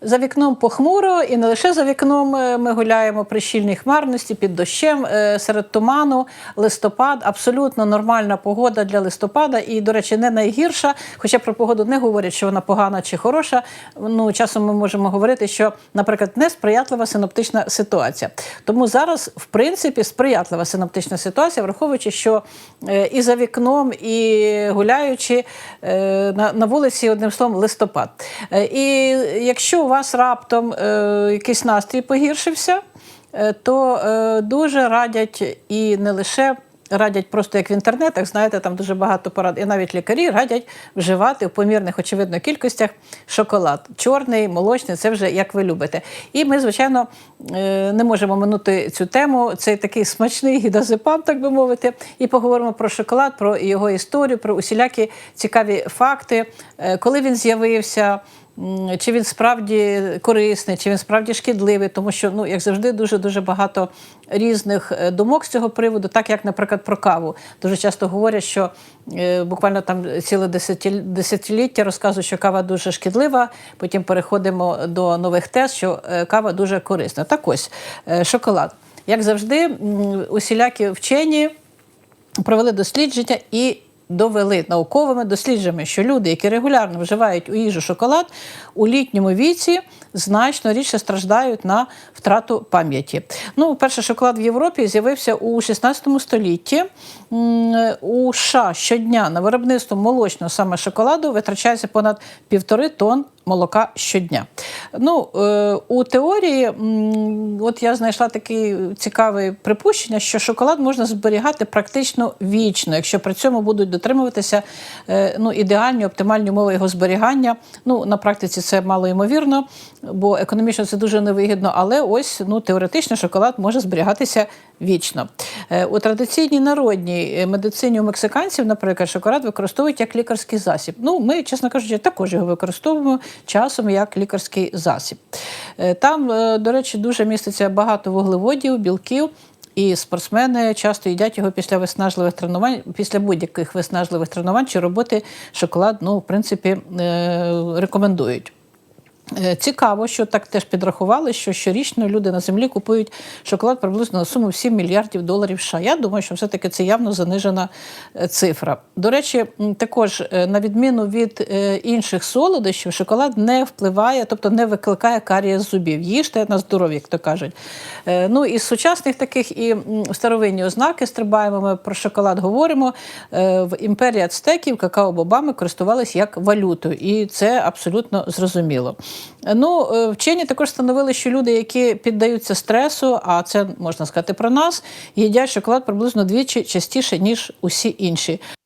За вікном похмуро, і не лише за вікном е, ми гуляємо при щільній хмарності під дощем е, серед туману. Листопад абсолютно нормальна погода для листопада, і, до речі, не найгірша. Хоча про погоду не говорять, що вона погана чи хороша. Ну часом ми можемо говорити, що, наприклад, несприятлива синоптична ситуація. Тому зараз, в принципі, сприятлива синоптична ситуація, враховуючи, що е, і за вікном, і гуляючи на, вулиці, одним словом, листопад. І якщо вас раптом е, якийсь настрій погіршився, е, то е, дуже радять і не лише. Радять просто як в інтернетах, знаєте, там дуже багато порад, і навіть лікарі радять вживати в помірних, очевидно, кількостях шоколад. Чорний, молочний це вже як ви любите. І ми, звичайно, е, не можемо минути цю тему. Це такий смачний гідозепам, так би мовити. І поговоримо про шоколад, про його історію, про усілякі цікаві факти, е, коли він з'явився. Чи він справді корисний, чи він справді шкідливий, тому що, ну, як завжди, дуже дуже багато різних е, думок з цього приводу, так як, наприклад, про каву. Дуже часто говорять, що е, буквально там ціле десятиліття розказують, що кава дуже шкідлива. Потім переходимо до нових тез, що е, кава дуже корисна. Так ось е, шоколад. Як завжди, усілякі вчені провели дослідження і довели науковими дослідженнями, що люди, які регулярно вживають у їжу шоколад, у літньому віці значно рідше страждають на втрату пам'яті. Ну, перший шоколад в Європі з'явився у 16 столітті. У США щодня на виробництво молочного саме шоколаду витрачається понад півтори тонн молока щодня. Ну, е, у теорії, от я знайшла таке цікаве припущення, що шоколад можна зберігати практично вічно, якщо при цьому будуть дотримуватися е, ну, ідеальні, оптимальні умови його зберігання. Ну, на практиці це мало ймовірно, бо економічно це дуже невигідно, але ось ну, теоретично шоколад може зберігатися вічно. Е, У традиційній народній медицині у мексиканців, наприклад, шоколад використовують як лікарський засіб. Ну, ми, чесно кажучи, також його використовуємо часом як лікарський засіб. Е, Там, е, до речі, дуже міститься багато вуглеводів, білків. І спортсмени часто їдять його після виснажливих тренувань, після будь-яких виснажливих тренувань чи роботи шоколад, ну, в принципі, е, рекомендують. Е, Цікаво, що так теж підрахували, що щорічно люди на землі купують шоколад приблизно на суму в 7 мільярдів доларів США. Я думаю, що все-таки це явно занижена е, цифра. До речі, також е, на відміну від інших солодощів, шоколад не впливає, тобто не викликає карія з зубів. Їжте на здоров'я, як то кажуть. Ну із сучасних таких і старовинні ознаки стрибаємо. Ми про шоколад говоримо. В імперії ацтеків какао-бобами користувалися як валютою, і це абсолютно зрозуміло. Ну, е, вчені також встановили, що люди, які піддаються стресу, а це можна сказати про нас, їдять шоколад приблизно двічі частіше, ніж усі інші. Ну,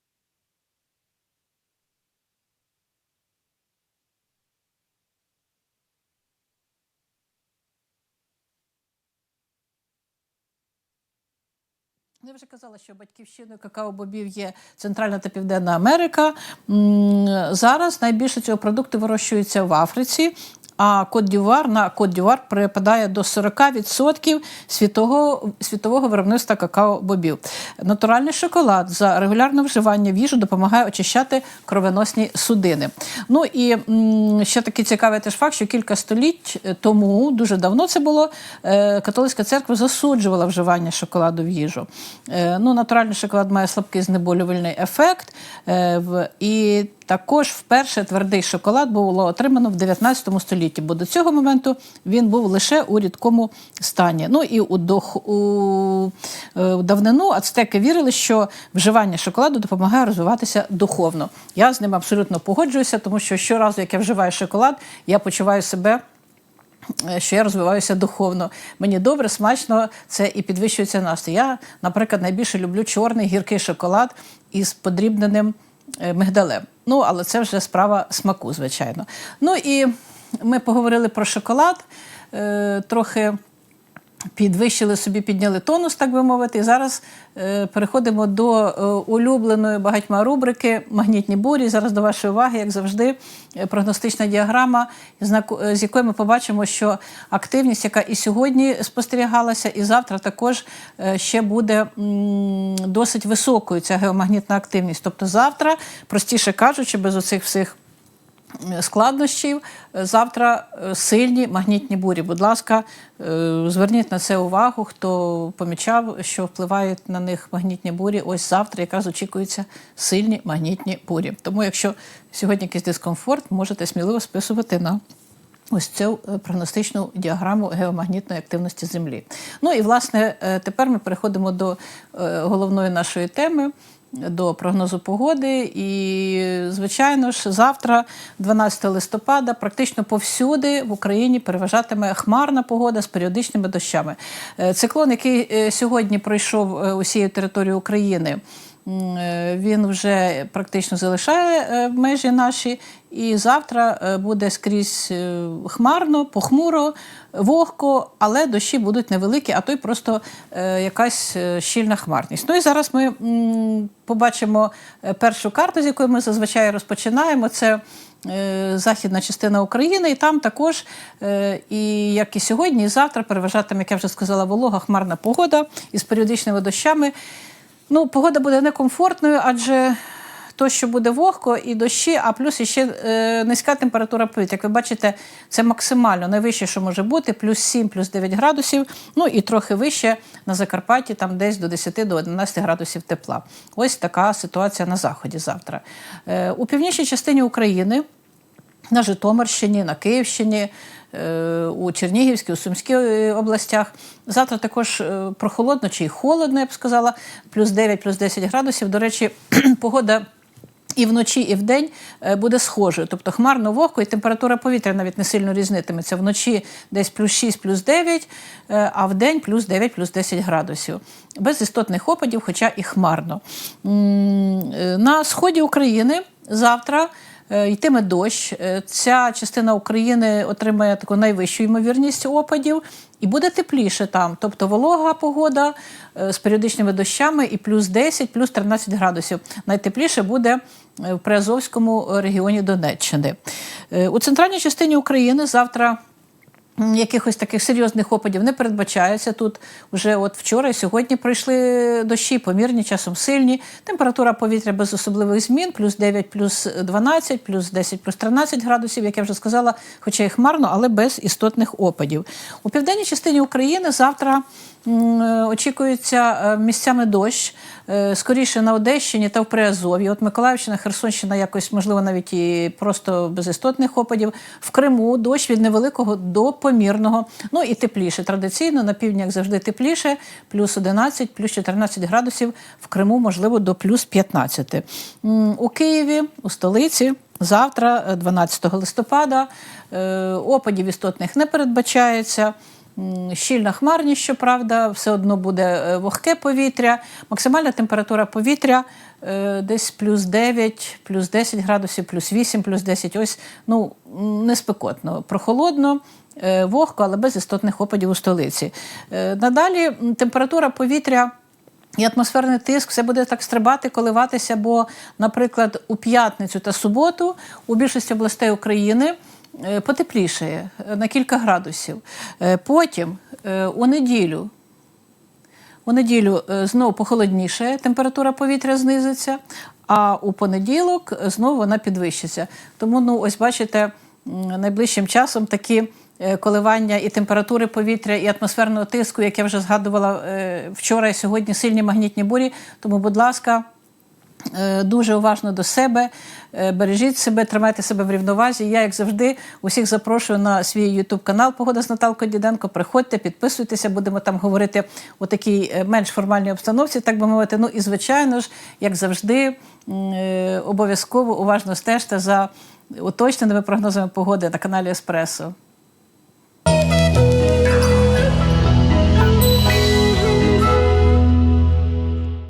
Я вже казала, що батьківщиною какао-бобів є Центральна та Південна Америка. Зараз найбільше цього продукту вирощується в Африці. А Кот-Дювар на Кот-Дювар припадає до 40% світового, світового виробництва какао-бобів. Натуральний шоколад за регулярне вживання в їжу допомагає очищати кровоносні судини. Ну і ще такий цікавий теж факт, що кілька століть тому, дуже давно це було, е, католицька церква засуджувала вживання шоколаду в їжу. Е, Ну, натуральний шоколад має слабкий знеболювальний ефект. е, І також вперше твердий шоколад було отримано в 19 столітті, бо до цього моменту він був лише у рідкому стані. Ну і у, дох, у е, давнину ацтеки вірили, що вживання шоколаду допомагає розвиватися духовно. Я з ним абсолютно погоджуюся, тому що щоразу, як я вживаю шоколад, я почуваю себе. е, Що я розвиваюся духовно. Мені добре, смачно це і підвищується настрій. Я, наприклад, найбільше люблю чорний гіркий шоколад із подрібненим е, мигдалем. Ну, але це вже справа смаку, звичайно. Ну і ми поговорили про шоколад, е, трохи підвищили собі, підняли тонус, так би мовити. І зараз е, переходимо до е, улюбленої багатьма рубрики Магнітні бурі. Зараз до вашої уваги, як завжди, прогностична діаграма, з якої ми побачимо, що активність, яка і сьогодні спостерігалася, і завтра також ще буде досить високою ця геомагнітна активність. Тобто завтра, простіше кажучи, без оцих всіх складнощів. Завтра е, сильні магнітні бурі. Будь ласка, е, зверніть на це увагу, хто помічав, що впливають на них магнітні бурі. Ось завтра якраз очікуються сильні магнітні бурі. Тому, якщо сьогодні якийсь дискомфорт, можете сміливо списувати на ось цю е, прогностичну діаграму геомагнітної активності Землі. Ну і власне тепер ми переходимо до головної нашої теми. До прогнозу погоди, і звичайно ж, завтра, 12 листопада, практично повсюди в Україні переважатиме хмарна погода з періодичними дощами. Е, Циклон, який е, сьогодні пройшов е, усією територією України, він вже практично залишає е, межі наші, і завтра е, буде скрізь е, хмарно, похмуро, вогко, але дощі будуть невеликі, а то й просто е, якась е, щільна хмарність. Ну і зараз ми побачимо е, першу карту, з якої ми зазвичай розпочинаємо. Це е, західна частина України, і там також, е, і як і сьогодні, і завтра переважатиме, як я вже сказала, волога, хмарна погода із періодичними дощами. Ну, погода буде некомфортною, адже то, що буде вогко і дощі, а плюс іще е, низька температура повітря. Як ви бачите, це максимально найвище, що може бути, плюс 7, плюс 9 градусів, ну і трохи вище на Закарпатті, там десь до 10 до 11 градусів тепла. Ось така ситуація на заході завтра. Е, у північній частині України на Житомирщині, на Київщині, е, у Чернігівській, у Сумській е, областях. Завтра також е, прохолодно чи й холодно, я б сказала, плюс 9, плюс 10 градусів. До речі, погода. І вночі, і вдень буде схожою. Тобто хмарно вогко, і температура повітря навіть не сильно різнитиметься. Вночі десь плюс 6, плюс 9, е, а вдень плюс 9, плюс 10 градусів. Без істотних опадів, хоча і хмарно. На сході України завтра. Е, Йтиме дощ. Е, Ця частина України отримає таку найвищу ймовірність опадів, і буде тепліше там. Тобто волога погода е, з періодичними дощами і плюс 10, плюс 13 градусів. Найтепліше буде в Приазовському регіоні Донеччини. У центральній частині України завтра. Якихось таких серйозних опадів не передбачається. Тут вже от вчора і сьогодні пройшли дощі, помірні, часом сильні. Температура повітря без особливих змін, плюс 9, плюс 12, плюс 10, плюс 13 градусів, як я вже сказала, хоча й хмарно, але без істотних опадів. У південній частині України завтра очікується е, місцями дощ, скоріше на Одещині та в Приазов'ї. От Миколаївщина, Херсонщина якось, можливо, навіть і просто без істотних опадів. В Криму дощ від невеликого до помірного. Ну і тепліше. Традиційно на півдні, як завжди, тепліше, плюс 11, плюс 14 градусів. В Криму, можливо, до плюс 15. У Києві, у столиці. Завтра, е, 12 листопада, е, опадів істотних не передбачається. Щільна хмарність, щоправда, все одно буде е, вогке повітря. Максимальна температура повітря е, десь плюс 9, плюс 10 градусів, плюс 8, плюс 10. Ось ну, не спекотно, прохолодно. е, Вогко, але без істотних опадів у столиці. Надалі температура повітря і атмосферний тиск все буде так стрибати, коливатися, бо, наприклад, у п'ятницю та суботу у більшості областей України потеплішає е, на кілька градусів. Е, Потім е, у неділю. У неділю е, знову похолодніше, температура повітря знизиться, а у понеділок е, знову вона підвищиться. Тому, ну, ось бачите, найближчим часом такі е, коливання і температури повітря, і атмосферного тиску, як я вже згадувала е, вчора і сьогодні, сильні магнітні бурі. Тому, будь ласка. Е, Дуже уважно до себе, е, бережіть себе, тримайте себе в рівновазі. Я, як завжди, усіх запрошую на свій ютуб канал Погода з Наталкою Діденко. Приходьте, підписуйтеся, будемо там говорити у такій е, менш формальній обстановці, так би мовити. Ну і звичайно ж, як завжди, обов'язково уважно стежте за уточненими прогнозами погоди на каналі Еспресо.